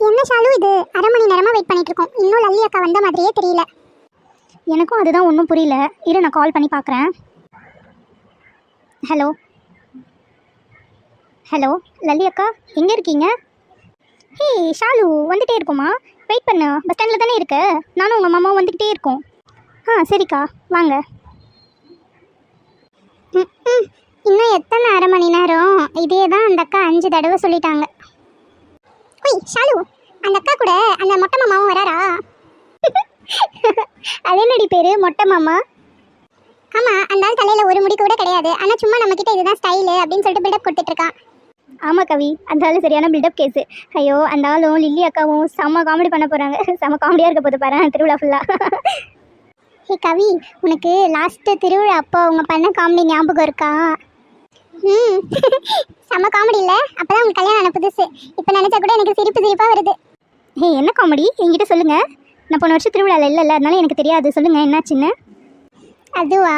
என்ன ஷாலு இது? அரை மணி நேரமாக வெயிட் பண்ணிட்டு இருக்கோம் இன்னும் லல்லி அக்கா வந்த மாதிரியே தெரியல. எனக்கும் அதுதான் ஒன்றும் புரியல. இரு நான் கால் பண்ணி பார்க்குறேன் ஹலோ ஹலோ லல்லி அக்கா எங்கே இருக்கீங்க? ஹே ஷாலு வந்துகிட்டே இருக்கோம்மா வெயிட் பண்ணு. பஸ் ஸ்டாண்டில் தானே இருக்க? நானும் உங்கள் மாமாவும் வந்துக்கிட்டே இருக்கோம். ஆ சரிக்கா. வாங்க. ம், ம். இன்னும் எத்தனை அரை மணி நேரம்? இதே தான் அந்த அக்கா அஞ்சு தடவை சொல்லிட்டாங்க. ஒய் ஷாலு அந்த அக்கா கூட அந்த மொட்டை மாமாவும் வராரா? அது என்னடி பேர் மொட்டை மாமா? ஆமா அந்த ஆள் தலையில ஒரு முடி கூட கிடையாது. ஆனா சும்மா நம்ம கிட்ட இதுதான் ஸ்டைலு அப்படின்னு சொல்லிட்டு பில்டப் கொடுத்துட்டு இருக்கான். ஆமாம் கவி அந்த ஆளு சரியான பில்டப் கேஸு ஐயோ அந்த ஆளும் லில்லி அக்காவும் செம்ம காமெடி பண்ண போகிறாங்க செம்ம காமெடியாக இருக்க போது பாரு திருவிழா ஃபுல்லாக ஹே கவி உனக்கு லாஸ்ட் திருவிழா அப்போ அவங்க பண்ண காமெடி ஞாபகம் இருக்கா? ம். செம்ம காமெடி இல்ல? அப்பதான் உங்க கல்யாணம் ஆன புதுசு. இப்போ நினைச்சா கூட எனக்கு சிரிப்பு சிரிப்பா வருது. ஹே என்ன காமெடி என்கிட்ட சொல்லுங்கள் நான் போன வருஷம் திருவிழாவில் இல்லைல்ல அதனால எனக்கு தெரியாது. சொல்லுங்கள் என்னாச்சுன்னு. அதுவா?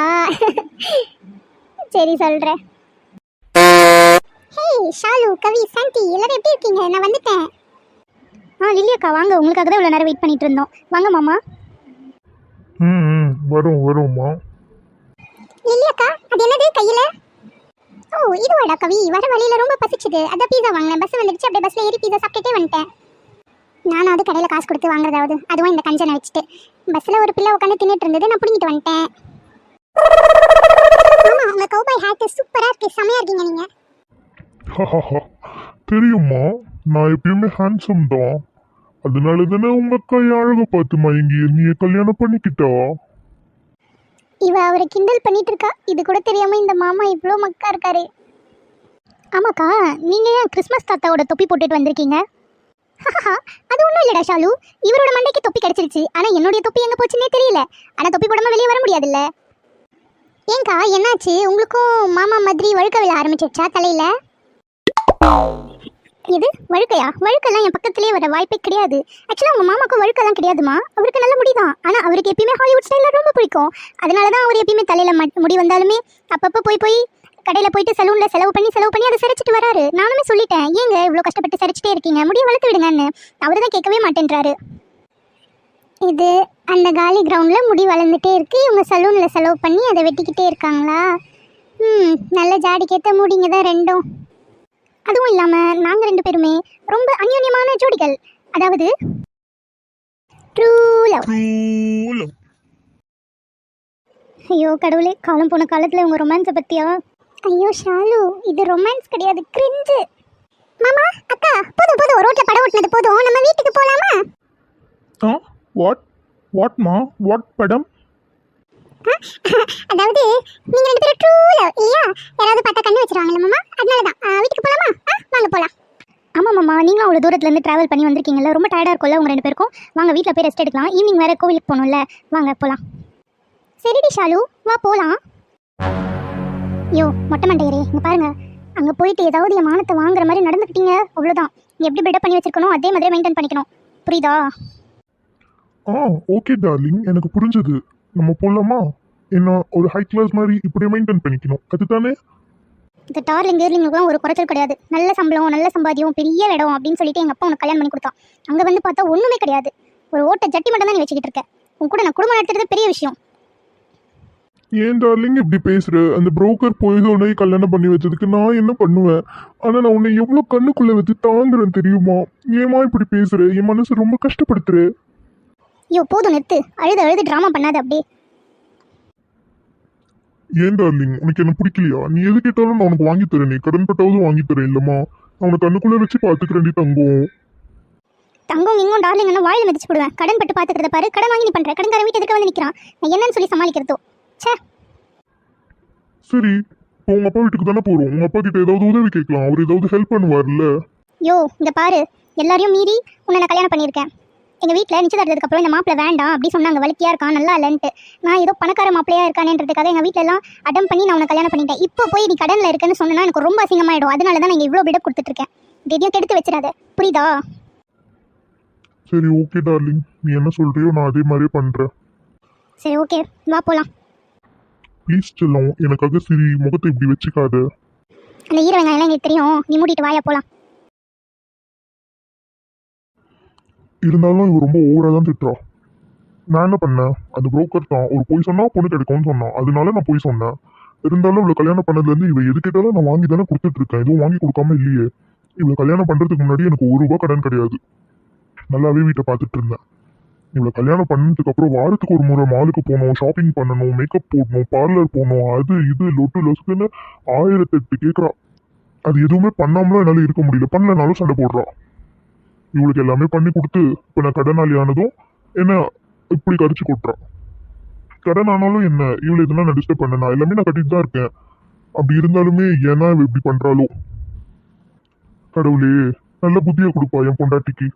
சரி சொல்றேன். ஹே ஷாலு கவி சாந்தி எல்லாரும் எப்படி இருக்கீங்க? நான் வந்துட்டேன். ஆ லில்லி அக்கா வாங்க. உங்களுக்காக தான் இவ்வளோ நேரம் வெயிட் பண்ணிட்டு இருந்தோம். வாங்க மாமா. ம் ம். வரும் வரும்மா லில்லி அக்கா அது என்னது? கையில? ஓ இதுவாடா கவி? வர வழியில ரொம்ப பசிச்சுது. அதான் பீஸா வாங்கினேன். பஸ் வந்துடுச்சு. அப்படியே பஸ்ல ஏறி பீஸா சாப்பிட்டுட்டே வந்துட்டேன். நானாவது கடையில் காசு கொடுத்து வாங்குறதாவது. அதுவும் இந்த கஞ்சனை வச்சுட்டு. பஸ்ஸில் ஒரு பிள்ளை உட்காந்து தின்னுட்டு இருந்தது. நான் பிடிங்கிட்டு வந்துட்டேன். ஆமா உங்க கௌபாய் ஹேட் சூப்பரா இருக்கு. செமையா இருக்கீங்க தெரியுமா? நான் எப்பயுமே ஹேண்ட்ஸம் தான். அதனால தானே உங்க அக்கா என் அழக பார்த்து மயங்கி நீ கல்யாணம் பண்ணிக்கிட்டா? இவ அவரை கிண்டல் பண்ணிட்டு இருக்கா இது கூட தெரியாம இந்த மாமா இவ்வளோ மக்கா இருக்காரு. ஆமாக்கா நீங்கள் ஏன் கிறிஸ்மஸ் தாத்தாவோட தொப்பி போட்டுட்டு வந்திருக்கீங்க? அது ஒன்றும் இல்லடா ஷாலு. இவரோட மண்டைக்கு தொப்பி கிடைச்சிருச்சு. ஆனால் என்னுடைய தொப்பி எங்கே போச்சுன்னே தெரியல. ஆனால் தொப்பி போடாமல் வெளியே வர முடியாதுல்ல. ஏங்கா என்னாச்சு? உங்களுக்கும் மாமா மாதிரி வழுக்க விழ ஆரம்பிச்சிருச்சா தலையில? இது வழுக்கையா? வழுக்கெல்லாம் என் பக்கத்துலேயே வர வாய்ப்பே கிடையாது. ஆக்சுவலாக உங்கள் மாமாக்கும் வழுக்கெல்லாம் கிடையாதுமா? அவருக்கு நல்ல முடிதான் ஆனால் அவருக்கு எப்பயுமே ஹாலிவுட் ஸ்டைலில் ரொம்ப பிடிக்கும். அதனால தான் அவர் எப்பயுமே தலையில் மட் முடி வந்தாலுமே அப்பப்போ போய் போய் கடையில் போயிட்டு சலூனில் செலவு பண்ணி செலவு பண்ணி அதை சிரிச்சிட்டு வராரு. நானுமே சொல்லிட்டேன் ஏங்க இவ்வளோ கஷ்டப்பட்டு சிரிச்சிட்டே இருக்கீங்க? முடிய வளர்த்து விடுங்கன்னு. அவர் தான் கேட்கவே மாட்டேன்றாரு. இது அந்த காலி கிரவுண்டில் முடி வளர்ந்துட்டே இருக்கு. இவங்க சலூனில் செலவு பண்ணி அதை வெட்டிக்கிட்டே இருக்காங்களா? ம் நல்ல ஜாடிக்கேற்ற முடிங்க தான் ரெண்டும். அதுவும் இல்லாமல் நாங்கள் ரெண்டு பேருமே ரொம்ப அந்யோன்யமான ஜோடிகள். அதாவது ட்ரூ லவ் ஐயோ கடவுளே காலம் போன காலத்தில் உங்கள் ரொமான்ஸை பற்றியா ஐயோ ஷாலு இது ரொமான்ஸ் கிடையாது கிரிஞ்சு மாமா அக்கா போதும் போதும் ரோட்ல படம் ஓட்டுனது போதும் நம்ம வீட்டுக்கு போலாமா? வாட் வாட்மா வாட் படம்? அதாவது நீங்க ரெண்டு பேரும் ட்ரூ லவ் இல்லையா? யாராவது பார்த்தா கண்ணு வச்சிருவாங்கல்ல மாமா? அதனால தான் வீட்டுக்கு போலாமா? ஆ, வாங்க போலாம். ஆமாம் மாமா. நீங்களும் அவ்வளோ தூரத்துலேருந்து ட்ராவல் பண்ணி வந்திருக்கீங்கல்ல ரொம்ப டயர்டாக இருக்கும்ல உங்கள் ரெண்டு பேருக்கும்? வாங்க வீட்டில் போய் ரெஸ்ட் எடுக்கலாம். ஈவினிங் வேறு கோவிலுக்கு போகணும்ல. வாங்க போகலாம் சரிடி ஷாலு. வா போகலாம் யோ மொட்டை மண்டையரே இங்கே பாருங்க. அங்கே போயிட்டு ஏதாவது என் மானத்தை வாங்குற மாதிரி நடந்துக்கிட்டீங்க. அவ்வளோதான் எப்படி பில்டப் பண்ணி வச்சிருக்கணும்? அதே மாதிரி மெயின்டைன் பண்ணிக்கணும். புரியுதா? ஆ ஓகே டார்லிங் எனக்கு புரிஞ்சது. நம்ம போலாமா? என்ன ஒரு ஹை கிளாஸ் மாதிரி இப்படியே மெயின்டைன் பண்ணிக்கணும். அதுதானே இந்த டார்லிங் கீர்லிங்களுக்குலாம் ஒரு குறைச்சல் கிடையாது. நல்ல சம்பளம் நல்ல சம்பாத்தியம் பெரிய இடம் அப்படின்னு சொல்லிட்டு எங்கள் அப்பா உனக்கு கல்யாணம் பண்ணி கொடுத்தான். அங்கே வந்து பார்த்தா ஒன்றுமே கிடையாது. ஒரு ஓட்ட ஜட்டி மட்டும் தான் நீ வச்சுக்கிட்டு இருக்க. உன் கூட நான் குடும்பம் நடத்துறது பெரிய விஷயம். ஏன் டார்லிங் இப்படி பேசுற? அந்த புரோக்கர் போயதோடனே கல்யாணம் பண்ணி வச்சதுக்கு நான் என்ன பண்ணுவேன்? ஆனா நான் உன்னை எவ்வளவு கண்ணுக்குள்ள வச்சு தாங்குறேன் தெரியுமா? ஏமா இப்படி பேசுற? என் மனசு ரொம்ப கஷ்டப்படுத்துற? ஐயோ போதும் நிறுத்து. அழுது அழுது ட்ராமா பண்ணாத அப்படியே. ஏன் டார்லிங்? உனக்கு என்ன பிடிக்கலையா? நீ எது கேட்டாலும் நான் உனக்கு வாங்கி தரேன். நீ கடன் பட்டாவது வாங்கி தரேன் இல்லம்மா. உனக்கு கண்ணுக்குள்ள வச்சு பாத்துக்கிறேன்டி தங்கம். தங்கம் இங்கும் டார்லிங் என்ன வாயில் மிதிச்சு போடுவேன். கடன் பட்டு பார்த்துக்கிறத பாரு. கடன் வாங்கி நீ பண்ணுற கடன்கார வீட்டு எதுக்கு வந்து நிற்கிறான் நான் என்னன்னு சொல்லி சமாளிக்கிறதோ? ச்சே. சரி. இப்போ உங்க அப்பா வீட்டுக்கு தானே போறோம். உங்க அப்பா கிட்ட ஏதாவது உதவி கேட்கலாம். அவர் ஏதாவது ஹெல்ப் பண்ணுவார்ல? யோ இங்க பாரு. எல்லாரையும் மீறி உன்னை நான் கல்யாணம் பண்ணியிருக்கேன். எங்கள் வீட்டில் நிச்சயதார்த்தத்துக்கு அப்புறம் இந்த மாப்பிள்ளை வேண்டாம் அப்படி சொன்னாங்க. வலிக்கியா இருக்கான் நல்லா இல்லைன்ட்டு. நான் ஏதோ பணக்கார மாப்பிள்ளையா இருக்கானேன்றதுக்காக எங்கள் வீட்டில எல்லாம் அடம் பண்ணி நான் உன்னை கல்யாணம் பண்ணிட்டேன். இப்போ போய் நீ கடனில் இருக்கேன்னு சொன்னா எனக்கு ரொம்ப அசிங்கமாயிடும். அதனால தான் நான் இவ்வளோ பிடப் கொடுத்துட்ருக்கேன் எதையும் கெடுத்து வச்சிடாத. புரியுதா? சரி ஓகே டார்லிங் நீ என்ன சொல்றியோ நான் அதே மாதிரியே பண்றேன். சரி ஓகே வா போகலாம் ப்ளீஸ் செல்லம் எனக்காக சரி முகத்தை இப்படி வச்சுக்காத. அந்த ஈர வெங்காயம் எல்லாம் எங்களுக்கு தெரியும். நீ மூடிட்டு வாயா போகலாம் இருந்தாலும் இவ ரொம்ப ஓவராக தான் திட்டுறா. நான் என்ன பண்ணேன்? அந்த புரோக்கர் தான் ஒரு பொய் சொன்னால் பொண்ணு கிடைக்கும்னு சொன்னான். அதனால நான் பொய் சொன்னேன். இருந்தாலும் இவ்வளோ கல்யாணம் பண்ணதுலேருந்து இவ எது கேட்டாலும் நான் வாங்கி தானே கொடுத்துட்ருக்கேன் எதுவும் வாங்கி கொடுக்காம இல்லையே. இவளை கல்யாணம் பண்ணுறதுக்கு முன்னாடி எனக்கு ஒரு ரூபாய் கடன் கிடையாது. நல்லாவே வீட்டை பார்த்துட்டு இருந்தேன். இவளை கல்யாணம் பண்ணதுக்கு அப்புறம் வாரத்துக்கு ஒரு முறை மாலுக்கு போகணும் ஷாப்பிங் பண்ணணும் மேக்கப் போடணும் பார்லர் போகணும் அது இது லொட்டு லொசுக்குன்னு ஆயிரத்தெட்டு கேட்குறா அது எதுவுமே பண்ணாமலும் என்னால் இருக்க முடியல. பண்ணலனாலும் சண்டை போடுறா. இவளுக்கு எல்லாமே பண்ணி கொடுத்து இப்போ நான் கடனாளி ஆனதும் என்ன இப்படி கடிச்சு கொட்டுறான் கடன் ஆனாலும் என்ன? இவளை எதுனா நான் டிஸ்டர்ப் பண்ண நான் எல்லாமே நான் கட்டிட்டு தான் இருக்கேன். அப்படி இருந்தாலுமே ஏன்னா இவ இப்படி பண்றாளோ? கடவுளே நல்ல புத்தியை கொடுப்பா என் பொண்டாட்டிக்கு.